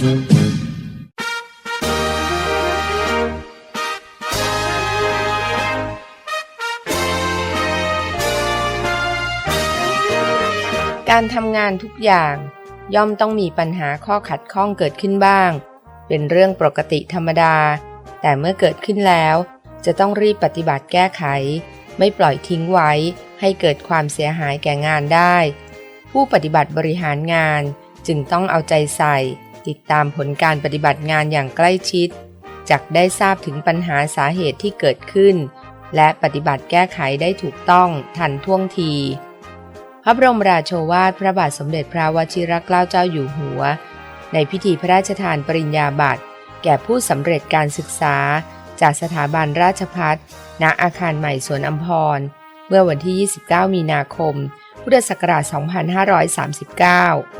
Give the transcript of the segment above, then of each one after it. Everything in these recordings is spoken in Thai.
การทำงานทุกอย่างย่อมต้องมีปัญหาข้อขัดข้องเกิดขึ้นบ้าง เป็นเรื่องปกติธรรมดา แต่เมื่อเกิดขึ้นแล้ว จะต้องรีบปฏิบัติแก้ไข ไม่ปล่อยทิ้งไว้ให้เกิดความเสียหายแก่งานได้ ผู้ปฏิบัติบริหารงานจึงต้องเอาใจใส่ ติดตามผลการปฏิบัติงานอย่างใกล้ชิดจักได้ทราบถึงปัญหาสาเหตุที่เกิดขึ้น และปฏิบัติแก้ไขได้ถูกต้องทันท่วงที พระบรมราโชวาทพระบาทสมเด็จพระวชิรเกล้าเจ้าอยู่หัว ในพิธีพระราชทานปริญญาบัตรแก่ผู้สำเร็จการศึกษา จากสถาบันราชพัฒณอาคารใหม่สวนอัมพร เมื่อวันที่ 29 มีนาคม พุทธศักราช 2539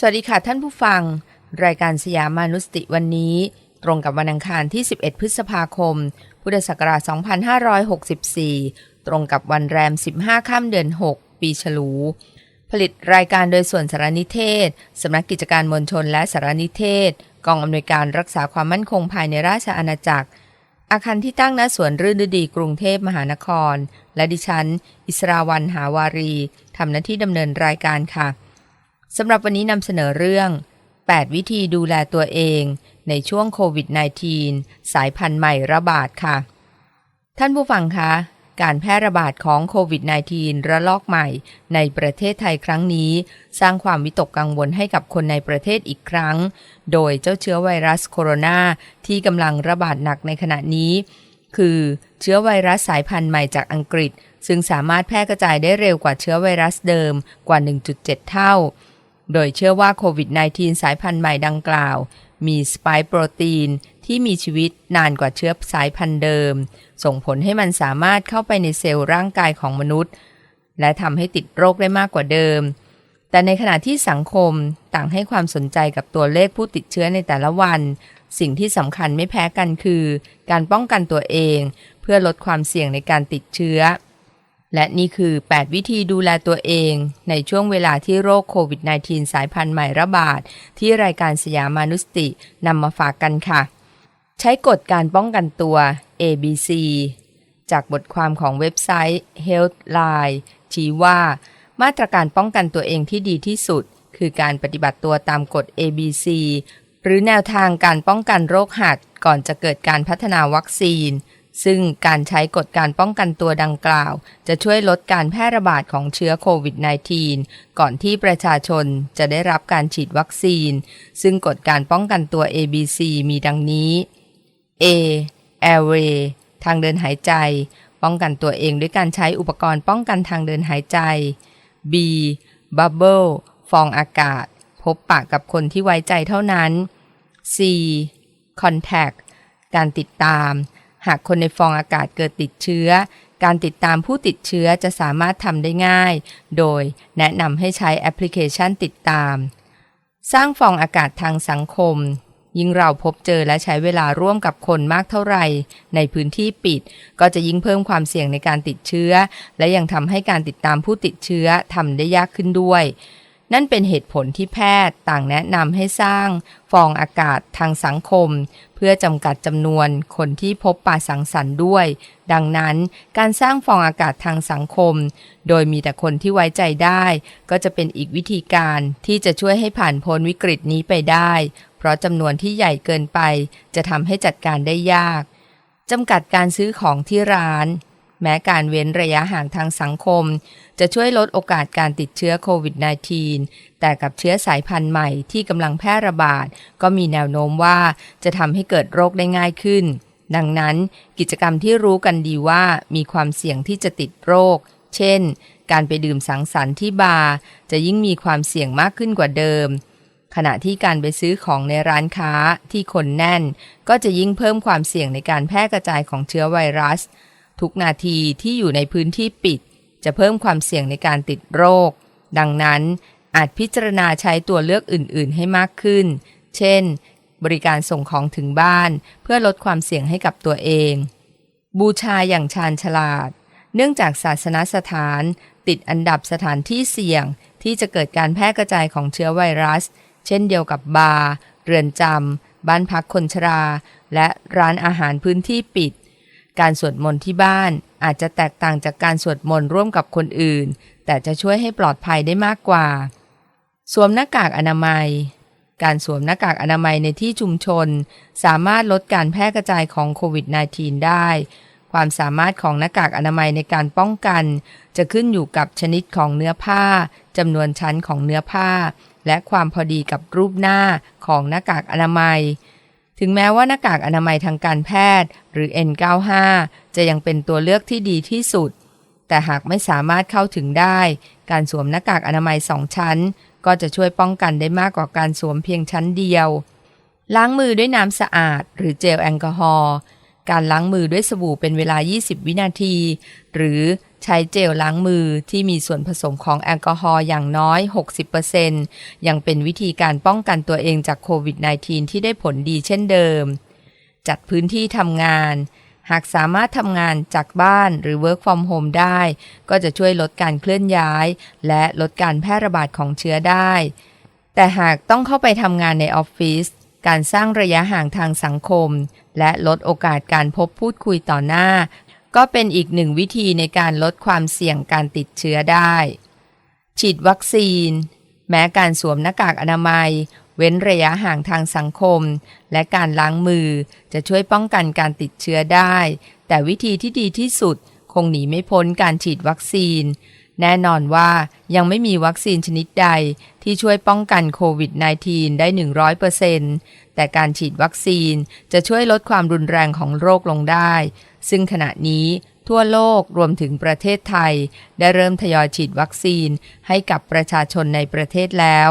สวัสดีค่ะท่านผู้ฟัง รายการสยามมานุสติวันนี้ ตรงกับวันอังคารที่ 11 พฤษภาคม พุทธศักราช 2564 ตรงกับวันแรม 15ค่ำเดือน 6 ปีฉลู ผลิตรายการโดยส่วนสารนิเทศ สำนักกิจการมวลชนและสารนิเทศ กองอำนวยการรักษาความมั่นคงภายในราชอาณาจักร อาคารที่ตั้งณสวนรื่นฤดีกรุงเทพมหานคร และดิฉัน อิสราวันหาวารีทำหน้าที่ดำเนินรายการค่ะ สำหรับวันนี้นำเสนอเรื่อง 8 วิธีดูแลตัวเองในช่วงโควิด -19 สายพันธุ์ใหม่ระบาดค่ะ ท่านผู้ฟังคะ การแพร่ระบาดของโควิด -19 ระลอกใหม่ในประเทศไทยครั้งนี้ สร้างความวิตกกังวลให้กับคนในประเทศอีกครั้ง โดยเจ้าเชื้อไวรัสโคโรนาที่กำลังระบาดหนักในขณะนี้ คือเชื้อไวรัสสายพันธุ์ใหม่จากอังกฤษ ซึ่งสามารถแพร่กระจายได้เร็วกว่าเชื้อไวรัสเดิมกว่า 1.7 เท่า โดยเชื่อว่าโควิด -19 สายพันธุ์ใหม่ดังกล่าว มีสไปค์โปรตีนที่มีชีวิตนานกว่าเชื้อสายพันธุ์เดิม ส่งผลให้มันสามารถเข้าไปในเซลล์ร่างกายของมนุษย์ และทำให้ติดโรคได้มากกว่าเดิม แต่ในขณะที่สังคมต่างให้ความสนใจกับตัวเลขผู้ติดเชื้อในแต่ละวัน สิ่งที่สำคัญไม่แพ้กันคือ การป้องกันตัวเอง เพื่อลดความเสี่ยงในการติดเชื้อ และนี่คือ 8 วิธีดูแลตัวเอง ในช่วงเวลาที่โรคโควิด -19 สายพันธุ์ใหม่ระบาด ที่รายการสยามานุสตินำมาฝากกันค่ะ ใช้กฎการป้องกันตัว ABC จากบทความของเว็บไซต์ Healthline ชี้ว่า มาตรการป้องกันตัวเองที่ดีที่สุด คือการปฏิบัติตัวตามกฎ ABC หรือแนวทางการป้องกันโรคหัดก่อนจะเกิดการพัฒนาวัคซีน ซึ่งการใช้กฎการป้องกันตัวดังกล่าว จะช่วยลดการแพร่ระบาดของเชื้อโควิด -19 ก่อนที่ประชาชนจะได้รับการฉีดวัคซีน ซึ่งกฎการป้องกันตัว ABC มีดังนี้ A. Airway ทางเดินหายใจ ป้องกันตัวเองด้วยการใช้อุปกรณ์ป้องกันทางเดินหายใจ B. Bubble ฟองอากาศ พบปะกับคนที่ไว้ใจเท่านั้น C. Contact การติดตาม หากคนในฟองอากาศเกิดติดเชื้อ การติดตามผู้ติดเชื้อจะสามารถทำได้ง่าย โดยแนะนำให้ใช้แอปพลิเคชันติดตาม สร้างฟองอากาศทางสังคม ยิ่งเราพบเจอและใช้เวลาร่วมกับคนมากเท่าไหร่ ในพื้นที่ปิด ก็จะยิ่งเพิ่มความเสี่ยงในการติดเชื้อ และยังทำให้การติดตามผู้ติดเชื้อทำได้ยากขึ้นด้วย นั่นเป็นเหตุผลที่แพทย์ต่างแนะนำให้สร้าง ฟองอากาศทางสังคม เพื่อจำกัดจำนวนคนที่พบปะสังสรรค์ด้วย ดังนั้นการสร้างฟองอากาศทางสังคม โดยมีแต่คนที่ไว้ใจได้ ก็จะเป็นอีกวิธีการที่จะช่วยให้ผ่านพ้นวิกฤตนี้ไปได้ เพราะจำนวนที่ใหญ่เกินไป จะทำให้จัดการได้ยากจำกัดการซื้อของที่ร้าน แม้การเว้นระยะห่างทางสังคม จะช่วยลดโอกาสการติดเชื้อโควิด -19 แต่กับเชื้อสายพันธุ์ใหม่ที่กำลังแพร่ระบาด ก็มีแนวโน้มว่าจะทำให้เกิดโรคได้ง่ายขึ้น ดังนั้นกิจกรรมที่รู้กันดีว่ามีความเสี่ยงที่จะติดโรค เช่น การไปดื่มสังสรรค์ที่บาร์จะยิ่งมีความเสี่ยงมากขึ้นกว่าเดิมขณะที่การไปซื้อของในร้านค้าที่คนแน่น ก็จะยิ่งเพิ่มความเสี่ยงในการแพร่กระจายของเชื้อไวรัส ทุกนาทีที่อยู่ในพื้นที่ปิด จะเพิ่มความเสี่ยงในการติดโรค ดังนั้นอาจพิจารณาใช้ตัวเลือกอื่น ๆ ให้มากขึ้น เช่น บริการส่งของถึงบ้านเพื่อลดความเสี่ยงให้กับตัวเอง บูชาอย่างชาญฉลาด เนื่องจากศาสนสถาน ติดอันดับสถานที่เสี่ยง ที่จะเกิดการแพร่กระจายของเชื้อไวรัส เช่นเดียวกับบาร์เรือนจำบ้านพักคนชรา และร้านอาหารพื้นที่ปิด การสวดมนต์ที่บ้านอาจจะแตกต่างจากการสวดมนต์ร่วมกับคนอื่น แต่จะช่วยให้ปลอดภัยได้มากกว่า สวมหน้ากากอนามัย การสวมหน้ากากอนามัยในที่ชุมชน สามารถลดการแพร่กระจายของโควิด -19 ได้ ความสามารถของหน้ากากอนามัยในการป้องกัน จะขึ้นอยู่กับชนิดของเนื้อผ้าจำนวนชั้นของเนื้อผ้า และความพอดีกับรูปหน้าของหน้ากากอนามัยถึงแม้ว่าหน้ากากอนามัยทางการแพทย์ รือ N95 จะยังเป็นตัวเลือกที่ดีที่สุด แต่หากไม่สามารถเข้าถึงได้ การสวมหน้ากากอนามัยสองชั้น ก็จะช่วยป้องกันได้มากกว่าการสวมเพียงชั้นเดียว ล้างมือด้วยน้ำสะอาด หรือเจลแอลกอฮอล์การล้างมือด้วยสบู่เป็นเวลา 20 วินาที หรือใช้เจลล้างมือที่มีส่วนผสมของแอลกอฮอล์อย่างน้อย 60%ยังเป็นวิธีการป้องกันตัวเองจากโควิด -19 ที่ได้ผลดีเช่นเดิม จัดพื้นที่ทำงาน หากสามารถทำงานจากบ้านหรือ work from home ได้ ก็จะช่วยลดการเคลื่อนย้าย และลดการแพร่ระบาดของเชื้อได้ แต่หากต้องเข้าไปทำงานในออฟฟิศการสร้างระยะห่างทางสังคม และลดโอกาสการพบพูดคุยต่อหน้า ก็เป็นอีกหนึ่งวิธีในการลดความเสี่ยงการติดเชื้อได้ ฉีดวัคซีน แม้การสวมหน้ากากอนามัย เว้นระยะห่างทางสังคม และการล้างมือจะช่วยป้องกันการติดเชื้อได้ แต่วิธีที่ดีที่สุดคงหนีไม่พ้นการฉีดวัคซีน แน่นอนว่ายังไม่มีวัคซีนชนิดใดที่ช่วยป้องกันโควิด -19 ได้ 100%แต่การฉีดวัคซีนจะช่วยลดความรุนแรงของโรคลงได้ ซึ่งขณะนี้ทั่วโลกรวมถึงประเทศไทย ได้เริ่มทยอยฉีดวัคซีนให้กับประชาชนในประเทศแล้ว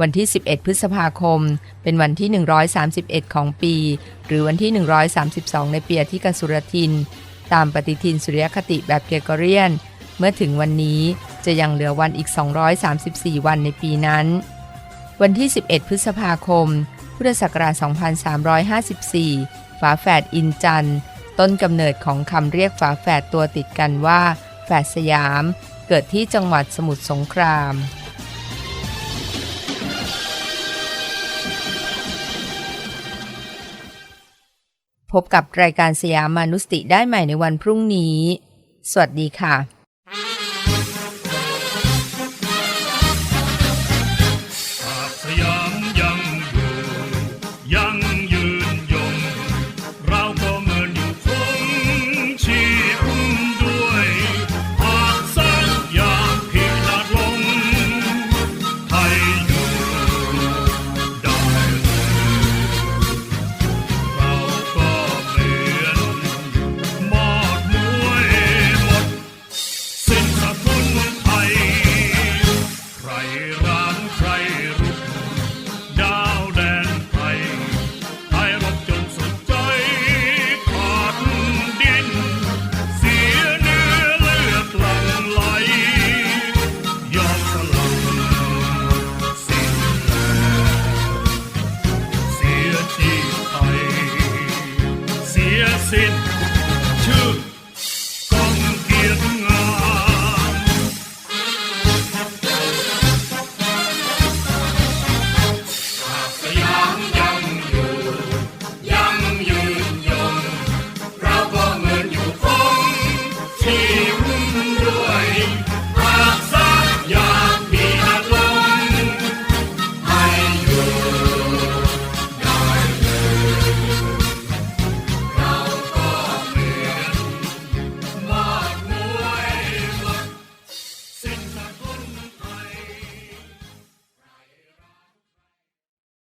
วันที่ 11 พฤษภาคม เป็นวันที่ 131 ของปี หรือวันที่ 132 ในปีอธิกสุรทิน ตามปฏิทินสุริยคติแบบเกรกเรียน เมื่อถึงวันนี้จะยังเหลือวันอีก 234 วันในปีนั้น วันที่ 11 พฤษภาคม พุทธศักราช 2354 ฝาแฝดอินจันต้นกำเนิดของคำเรียกฝาแฝดตัวติดกันว่า แฝดสยาม เกิดที่จังหวัดสมุทรสงคราม พบกับรายการสยามมานุสติได้ใหม่ในวันพรุ่งนี้ สวัสดีค่ะ